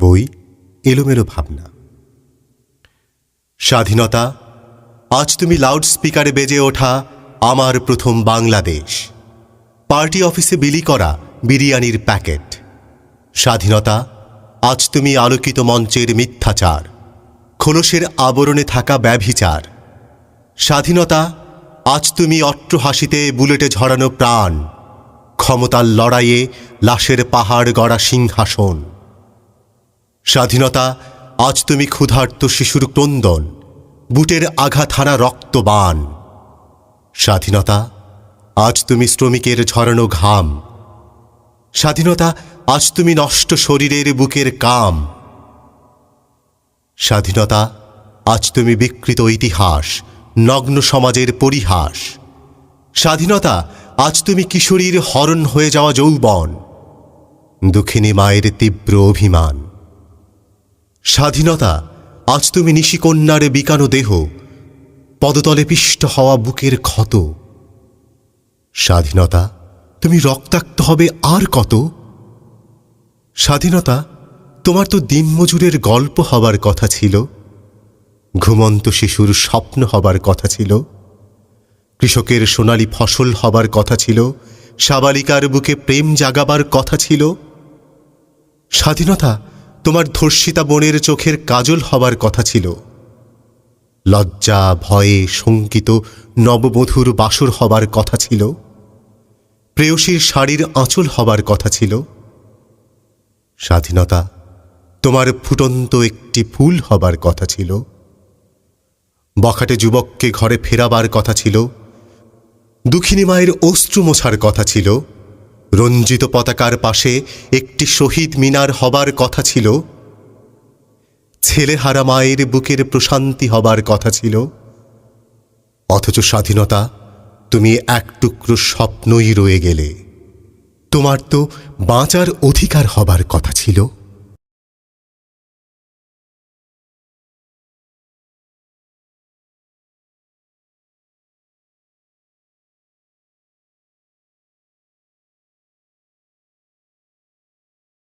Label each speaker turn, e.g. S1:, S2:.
S1: বই, এলোমেলো ভাবনা। স্বাধীনতা, আজ তুমি লাউড স্পিকারে বেজে ওঠা আমার প্রথম বাংলাদেশ। পার্টি অফিসে বিলি করা বিরিয়ানির প্যাকেট। স্বাধীনতা, আজ তুমি আলোকিত মঞ্চের মিথ্যাচার, খোলসের আবরণে থাকা ব্যভিচার। স্বাধীনতা, আজ তুমি অট্টহাসিতে বুলেটে ঝরানো প্রাণ, ক্ষমতার লড়াইয়ে লাশের পাহাড় গড়া সিংহাসন। স্বাধীনতা, আজ তুমি ক্ষুধার্ত শিশুর ক্রন্দন, বুটের আঘাত হারা রক্তবান। স্বাধীনতা, আজ তুমি শ্রমিকের ঝরানো ঘাম। স্বাধীনতা, আজ তুমি নষ্ট শরীরের বুকের কাম। স্বাধীনতা, আজ তুমি বিকৃত ইতিহাস, নগ্ন সমাজের পরিহাস। স্বাধীনতা, আজ তুমি কিশোরীর হরণ হয়ে যাওয়া যৌবন। দুঃখিনী মায়ের তীব্র অভিমান। স্বাধীনতা, আজ তুমি নিশিকন্যারে বিকানো দেহ, পদতলে পিষ্ট হওয়া বুকের ক্ষত। স্বাধীনতা, তুমি রক্তাক্ত হবে আর কত? স্বাধীনতা, তোমার তো দিনমজুরের গল্প হবার কথা ছিল, ঘুমন্ত শিশুর স্বপ্ন হবার কথা ছিল, কৃষকের সোনালি ফসল হবার কথা ছিল, সাবালিকার বুকে প্রেম জাগাবার কথা ছিল। স্বাধীনতা তোমার ধর্ষিতা বনের চোখের কাজল হবার কথা ছিল। লজ্জা, ভয়ে শঙ্কিত, নববধূর বাসর হবার কথা ছিল। প্রেয়সীর শাড়ির আঁচল হবার কথা ছিল। স্বাধীনতা, তোমার ফুটন্ত একটি ফুল হবার কথা ছিল। বখাটে যুবককে ঘরে ফেরাবার কথা ছিল। দুঃখিনী মায়ের অশ্রু মোছার কথা ছিল। রঞ্জিত পতাকার পাশে একটি শহীদ মিনার হবার কথা ছিল। ছেলেহারা মায়ের বুকের প্রশান্তি হবার কথা ছিল। অথচ স্বাধীনতা, তুমি এক টুকরো স্বপ্নই রয়ে গেলে। তোমার তো বাঁচার অধিকার হবার কথা ছিল।